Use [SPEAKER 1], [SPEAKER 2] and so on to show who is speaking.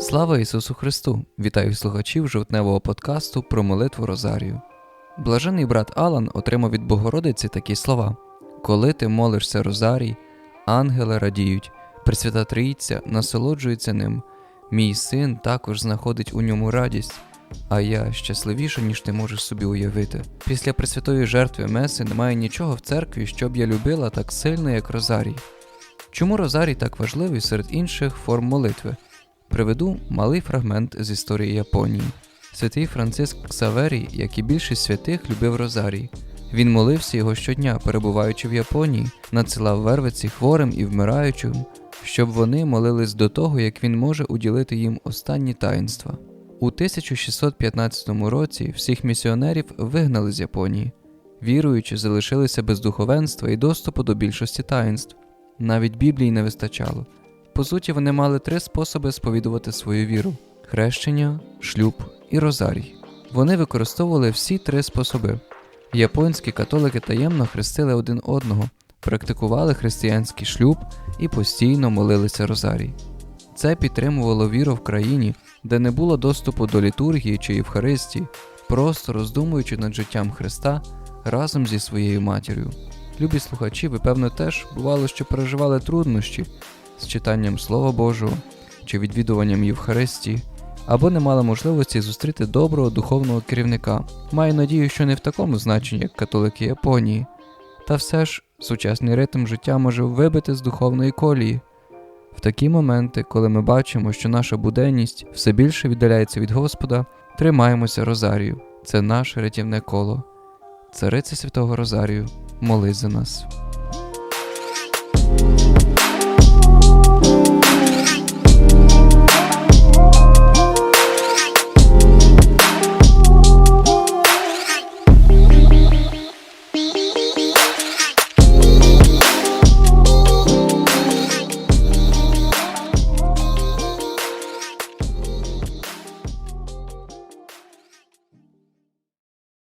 [SPEAKER 1] Слава Ісусу Христу! Вітаю слухачів жовтневого подкасту про молитву Розарію. Блажений брат Алан отримав від Богородиці такі слова: Коли ти молишся Розарій, ангели радіють, Пресвята Трійця насолоджується ним, мій син також знаходить у ньому радість, а я щасливіша, ніж ти можеш собі уявити. Після Пресвятої жертви Меси немає нічого в церкві, що б я любила так сильно, як Розарій. Чому Розарій так важливий серед інших форм молитви? Приведу малий фрагмент з історії Японії. Святий Франциск Ксаверій, як і більшість святих, любив Розарій. Він молився його щодня, перебуваючи в Японії, надсилав вервиці хворим і вмираючим, щоб вони молились до того, як він може уділити їм останні таїнства. У 1615 році всіх місіонерів вигнали з Японії. Віруючі залишилися без духовенства і доступу до більшості таїнств. Навіть Біблії не вистачало. По суті, вони мали три способи сповідувати свою віру: хрещення, шлюб і розарій. Вони використовували всі три способи. Японські католики таємно хрестили один одного, практикували християнський шлюб і постійно молилися розарій. Це підтримувало віру в країні, де не було доступу до літургії чи Євхаристії, просто роздумуючи над життям Христа разом зі своєю матір'ю. Любі слухачі, ви певно теж бувало, що переживали труднощі з читанням Слова Божого чи відвідуванням Євхаристії, або не мали можливості зустріти доброго духовного керівника. Маю надію, що не в такому значенні, як католики Японії. Та все ж сучасний ритм життя може вибити з духовної колії. В такі моменти, коли ми бачимо, що наша буденність все більше віддаляється від Господа, тримаємося Розарію. Це наше рятівне коло. Цариця Святого Розарію, молись за нас.